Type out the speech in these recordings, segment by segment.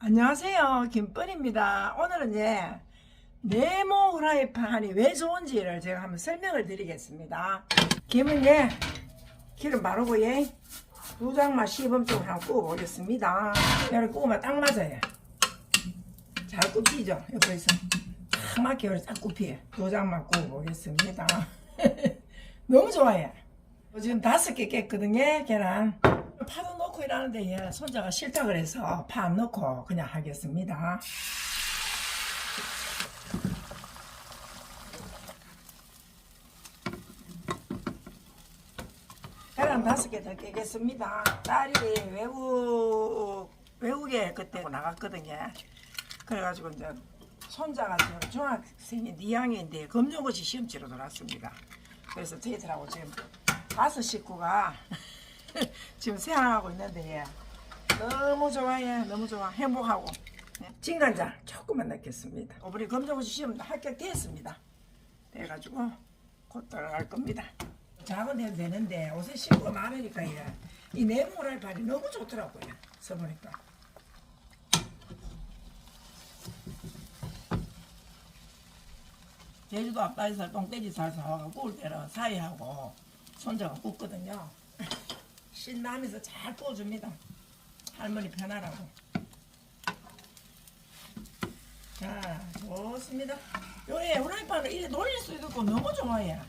안녕하세요. 김뻔입니다. 오늘은 예, 네모 후라이팬이 왜 좋은지를 제가 한번 설명을 드리겠습니다. 김은 예, 기름 바르고 예, 두 장만 시범 쪽으로 한번 구워보겠습니다. 이렇게 구우면 딱 맞아요. 잘 굽히죠? 옆에서. 딱 맞게 딱 굽히요. 두 장만 구워보겠습니다. 너무 좋아요. 지금 다섯 개 깼거든요, 계란. 파도 넣고 이러는데 예, 손자가 싫다 그래서 파 안 넣고 그냥 하겠습니다. 계란 다섯 개 더 깨겠습니다. 딸이 외국 외국에 그때 나갔거든요. 그래가지고 이제 손자가 지금 중학생이 2학년인데 검정고시 시험 치러 돌았습니다. 그래서 저희들하고 지금 다섯 식구가 지금 생활하고 있는데 예. 너무 좋아요. 너무 좋아. 행복하고. 네. 진간장 조금만 넣겠습니다. 우리 검정고시 시험 합격됐습니다. 돼가지고 곧 들어갈 겁니다. 작은 데도 되는데 옷에 식구가 많으니까 예. 이 네모랄 발이 너무 좋더라고요. 써보니까. 제주도 앞바에서 똥돼지 살 사와가 구울 때는 사이하고 손자가 굽거든요. 신나면서 잘 구워줍니다. 할머니 편하라고. 자, 좋습니다. 요래 후라이팬을 이래 돌릴 수 있고 너무 좋아요.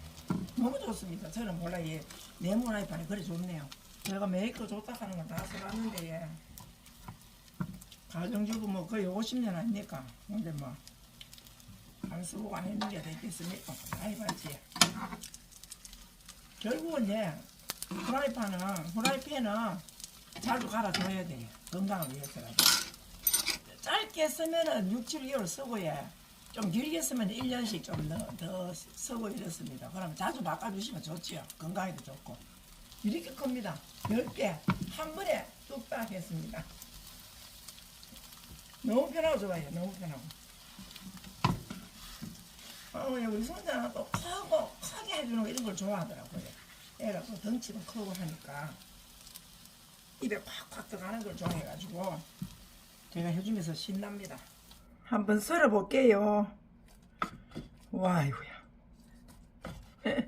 너무 좋습니다. 저는 몰라 얘 네모 후라이팬이 그래 좋네요. 제가 메이커 좋다 하는 건다 써봤는데 예. 가정주부 뭐 거의 50년 아닙니까? 근데 뭐 안 쓰고 안 했는 게 되겠습니까? 아이 맞지. 결국은 예, 후라이팬은 후라이팬은 자주 갈아줘야 돼요. 건강을 위해서라도. 짧게 쓰면은 6, 7개월 쓰고 예. 좀 길게 쓰면 1년씩 좀더 쓰고 이렇습니다. 그럼 자주 바꿔주시면 좋지요. 건강에도 좋고. 이렇게 큽니다. 10개 한 번에 뚝딱 했습니다. 너무 편하고 좋아요. 너무 편하고. 어, 우리 손자는 또 크고 크게 해주는 거 이런 걸 좋아하더라고요. 애가 또 덩치도 크고 하니까 입에 콱콱 들어가는 걸 좋아해가지고 제가 해주면서 신납니다. 한번 썰어볼게요. 와, 이거야.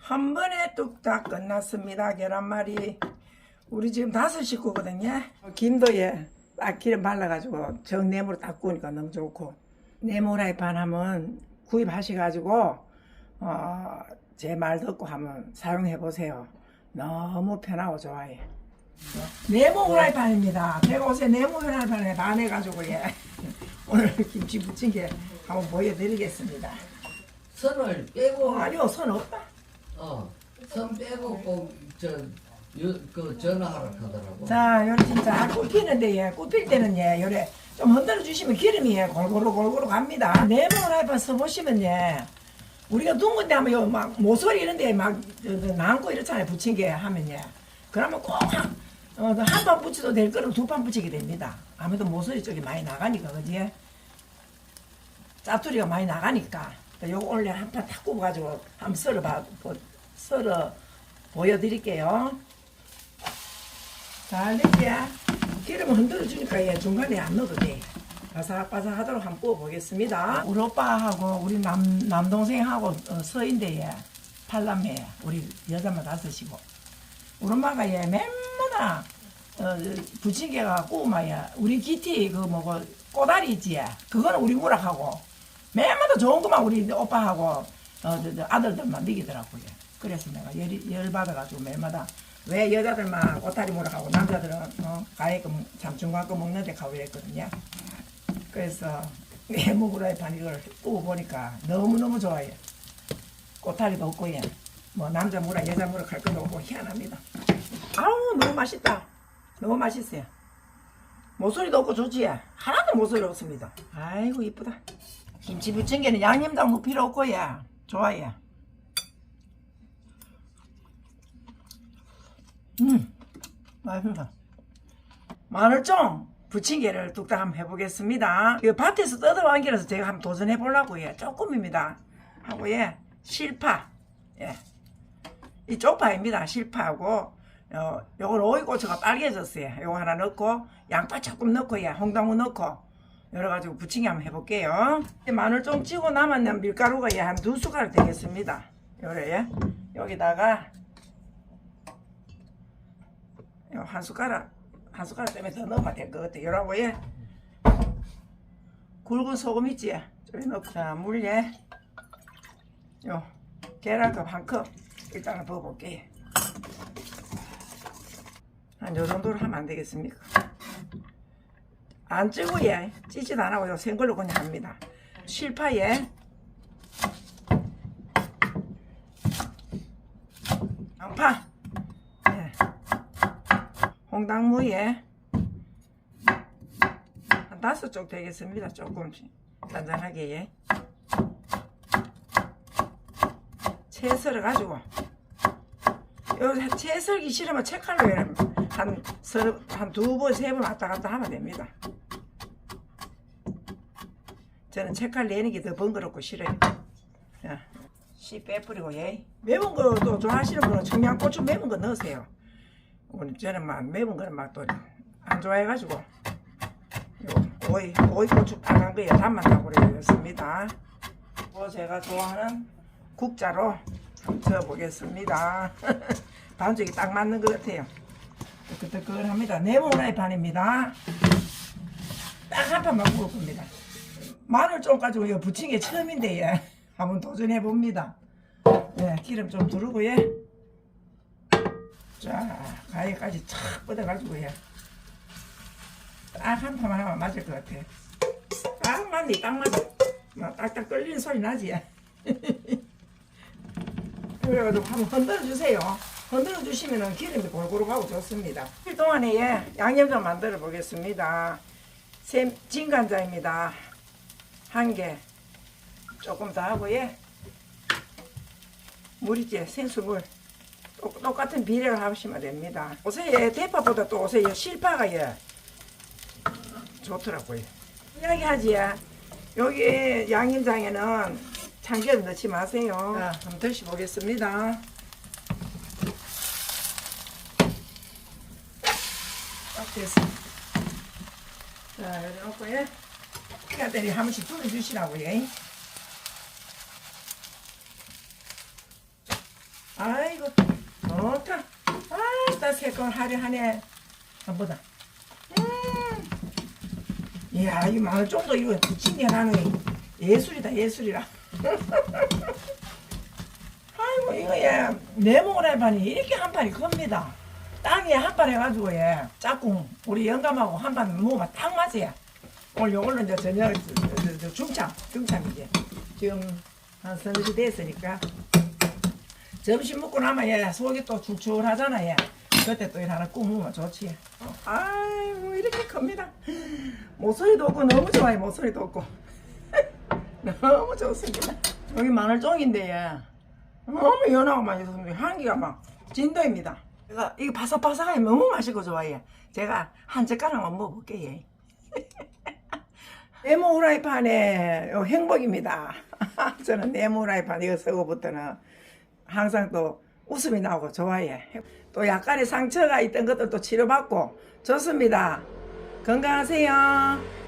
한 번에 뚝딱 끝났습니다. 계란말이. 우리 지금 다섯 식구거든요. 김도 예, 딱 기름 발라가지고 정내무로 딱 구우니까 너무 좋고. 네모라이판 하면 구입하셔가지고, 어, 제 말 듣고 한번 사용해 보세요. 너무 편하고 좋아요. 네모 후라이팬입니다. 제가 옷에 네모 후라이팬에 반해가지고 예. 오늘 김치 게 한번 보여드리겠습니다. 선을 빼고 어, 아니요, 손 없다. 어, 선 빼고 꼭저그 전화하라 하더라고. 자, 요래 진짜 굽히는데 예, 굽힐 때는 예, 요래 좀 흔들어 주시면 기름이 예, 골고루 골고루 갑니다. 네모 후라이팬 써보시면 예, 우리가 둥근데 하면 요 막 모서리 이런 데 막 저, 저, 남고 이렇잖아요. 부친 게 하면 예. 그러면 꼭 어, 한판 붙여도 될 거를 두 판 붙이게 됩니다. 아무래도 모서리 쪽이 많이 나가니까 그지? 짜투리가 많이 나가니까 요거 원래 한 판 탁 굽어가지고 한번 썰어 봐, 보- 썰어 보여드릴게요. 잘 됐지? 기름을 흔들어 주니까 얘 중간에 안 넣어도 돼. 바삭바삭하도록 한번 구워보겠습니다. 우리 오빠하고 우리 남, 남동생하고 어, 서인데 얘 팔남매 우리 여자만 다섯이고 우리 엄마가 얘 맨마다 어, 부침개가 구우마야 우리 기티 그 뭐고 꼬다리 있지 그거는 우리 무락하고 맨마다 좋은 것만 우리 오빠하고 어, 저, 저 아들들만 먹이더라고요. 그래서 내가 열, 열 받아가지고 매마다 왜 여자들만 꼬다리 무락하고 남자들은 어, 잠중간 거 먹는데 가고 이랬거든요. 그래서 네모 후라이팬 이걸 구워보니까 너무너무 좋아요. 꼬다리도 없고 예. 뭐 남자 무라 여자 무라 갈 것도 없고 희한합니다. 아우 너무 맛있다. 너무 맛있어요. 모서리도 없고 좋지. 하나도 모서리 없습니다. 아이고 이쁘다. 김치 부침개는 양념장 뭐 필요 없고 예. 좋아요. 음 맛있다. 마늘종 부침개를 뚝딱 한번 해보겠습니다. 이 밭에서 뜯어온 게라서 제가 한번 도전해 보려고 요 조금입니다. 하고 예 실파 예. 이 쪽파입니다. 실파하고 어, 요건 오이고추가 빨개졌어요. 요거 하나 넣고 양파 조금 넣고 예, 홍당무 넣고 여러 가지 부침개 한번 해볼게요. 마늘 좀 찌고 남은 밀가루가 예, 한 두 숟가락 되겠습니다. 요래 예. 여기다가 요 한 숟가락 한 숟가락 때문에 더 넣으면 될 것 같아요. 요라고 예. 굵은 소금 있지? 저기 넣고 자 물에 요 계란컵 한 컵 일단은 부어볼게요. 한요 정도로 하면 안 되겠습니까? 안 찌고 예 찌지도 안 하고 요 생걸로 그냥 합니다. 실파에 양파 예. 홍당무에 한 다섯 쪽 되겠습니다. 조금씩 단단하게 예. 채 썰어 가지고 요 채 썰기 싫으면 채칼로 한한두 번 세 번 왔다 갔다 하면 됩니다. 저는 채칼 내는 게 더 번거롭고 싫어요. 자, 씨 빼뿌리고 예. 매운 거도 좋아하시는 분은 청양고추 매운 거 넣으세요. 오늘 저는 막 매운 거는 막 또 안 좋아해가지고 요 오이 오이 고추 빨간 거에 담았다고 그랬습니다. 뭐 제가 좋아하는 국자로 한번 저어보겠습니다. 반죽이 딱 맞는 것 같아요. 뜨끈뜨끈합니다. 네모 후라이팬입니다. 딱 한 판만 구울 겁니다. 마늘 좀 가지고 이거 부친 게 처음인데 예. 한번 도전해 봅니다. 예, 기름 좀 두르고 예. 자, 가위까지 착 뻗어가지고 예. 딱한 판만 하면 맞을 것 같아. 딱 맞네, 딱 맞아. 막 딱딱 떨리는 소리 나지. 예. 그래가지고 한번 흔들어 주세요. 흔들어 주시면은 기름이 골고루 가고 좋습니다. 일 동안에 예, 양념 좀 만들어 보겠습니다. 샘 진간장입니다. 한 개. 조금 더 하고 예. 물이지 생수물. 똑- 똑같은 비례를 하시면 됩니다. 요새 예, 대파보다 또 요새 예, 실파가 예, 좋더라고요. 이야기하지 예. 여기 양념장에는 참기름 넣지 마세요. 자, 한번 드셔보겠습니다. 딱 됐어. 자, 놓고 예. 피가들이 한 번씩 불어주시라고요. 예. 아이고, 좋다. 아따, 새걸 화려하네. 한보다. 음. 이야, 이 마늘 좀더 이거 나는 예술이다, 예술이라. 아이고, 이거 예, 네모라이판이 이렇게 한 판이 큽니다. 땅에 한 판 해가지고 예, 짝꿍, 우리 영감하고 한 판 모으면 딱 맞아요. 오늘 요걸로 이제 저녁, 중참, 중참이지. 지금 한 서너 시 됐으니까. 점심 먹고 나면 예, 속이 또 출출하잖아, 예. 그때 또일 하나 꾹 먹으면 좋지. 어, 아이고, 이렇게 큽니다. 모서리도 없고, 너무 좋아요, 모서리도 없고. 너무 좋습니다. 여기 마늘종인데, 예. 너무 연하고 맛있습니다. 향기가 막 진도입니다. 제가 이거 바삭바삭하게 너무 맛있고 좋아해요. 제가 한 젓가락만 먹어볼게 요. 네모 후라이팬의 요 행복입니다. 저는 네모 후라이팬 이거 쓰고부터는 항상 또 웃음이 나오고 좋아해. 또 약간의 상처가 있던 것들도 치료받고 좋습니다. 건강하세요.